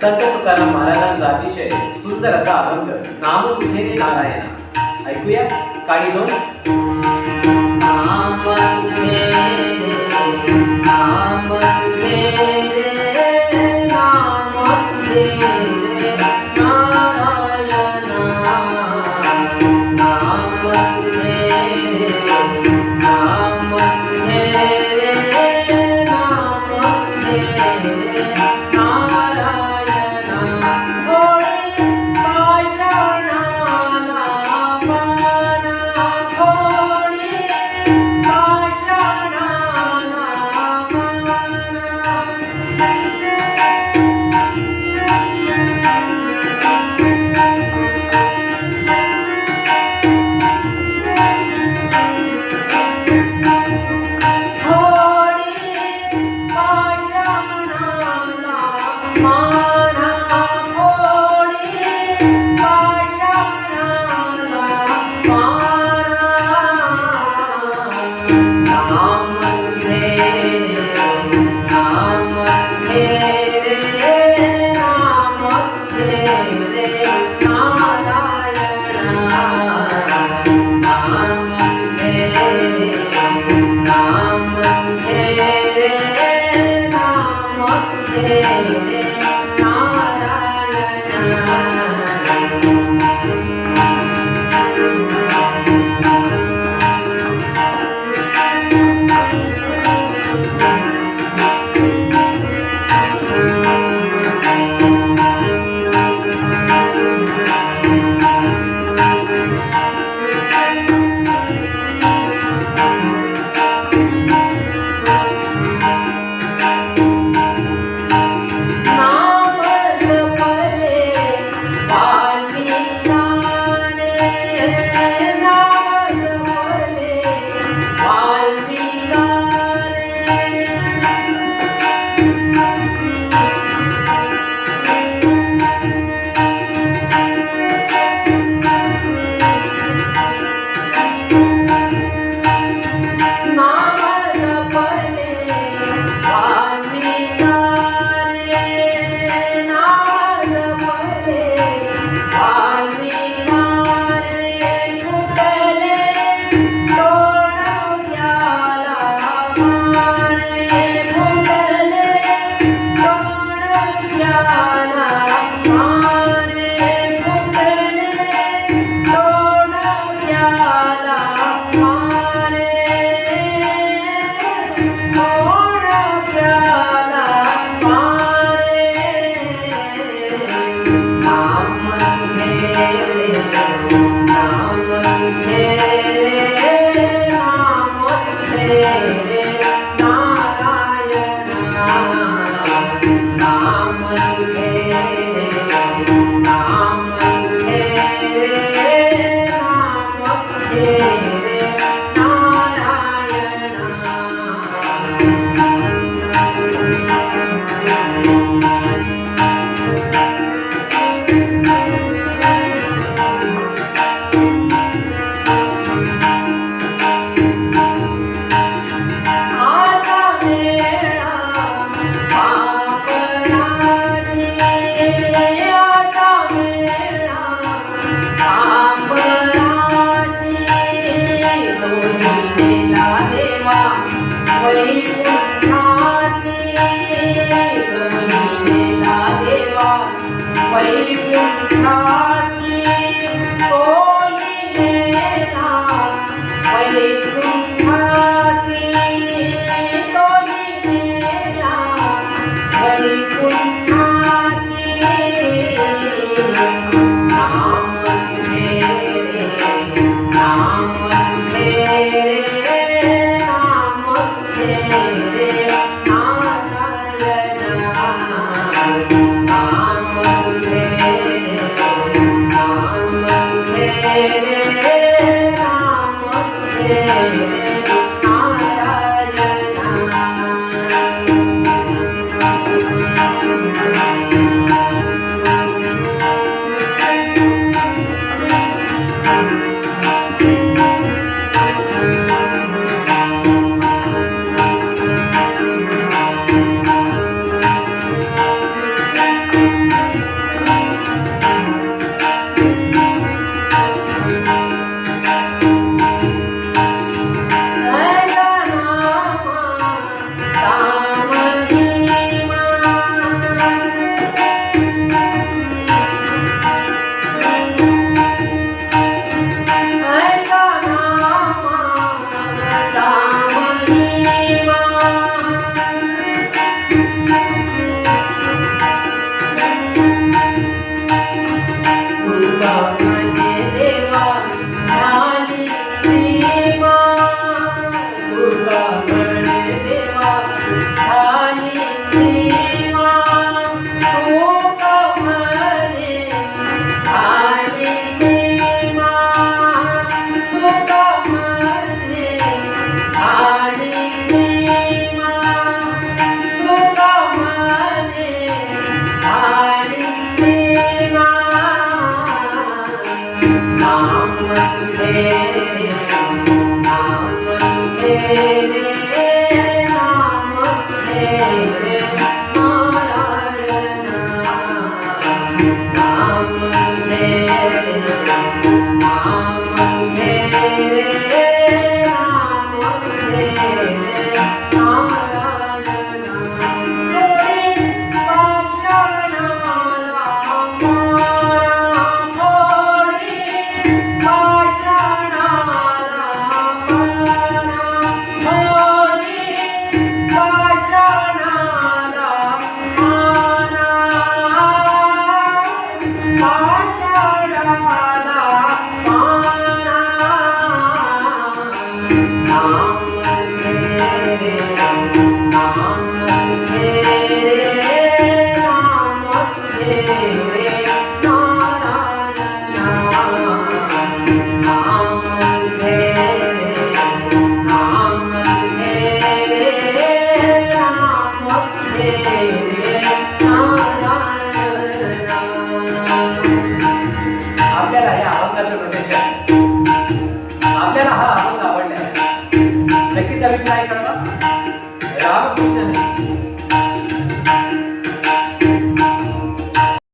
संत तुकाराम महाराजांचा अतिशय सुंदर असा अभंग नाम तुझे नारायण. ऐकूया काळी दोन. नाम Yeah. देवा वैकुंठासी कोणी नेना वैकुंठासी कोणी नेना वैकुंठासी नाम तुझे नाम तुझे नाम तुझे आदरना I'm You. आपल्याला या अभंगाचं प्रदेश आपल्याला हा अभंग आवडल्यास नक्कीच अभिप्राय काय करणार रामकृष्ण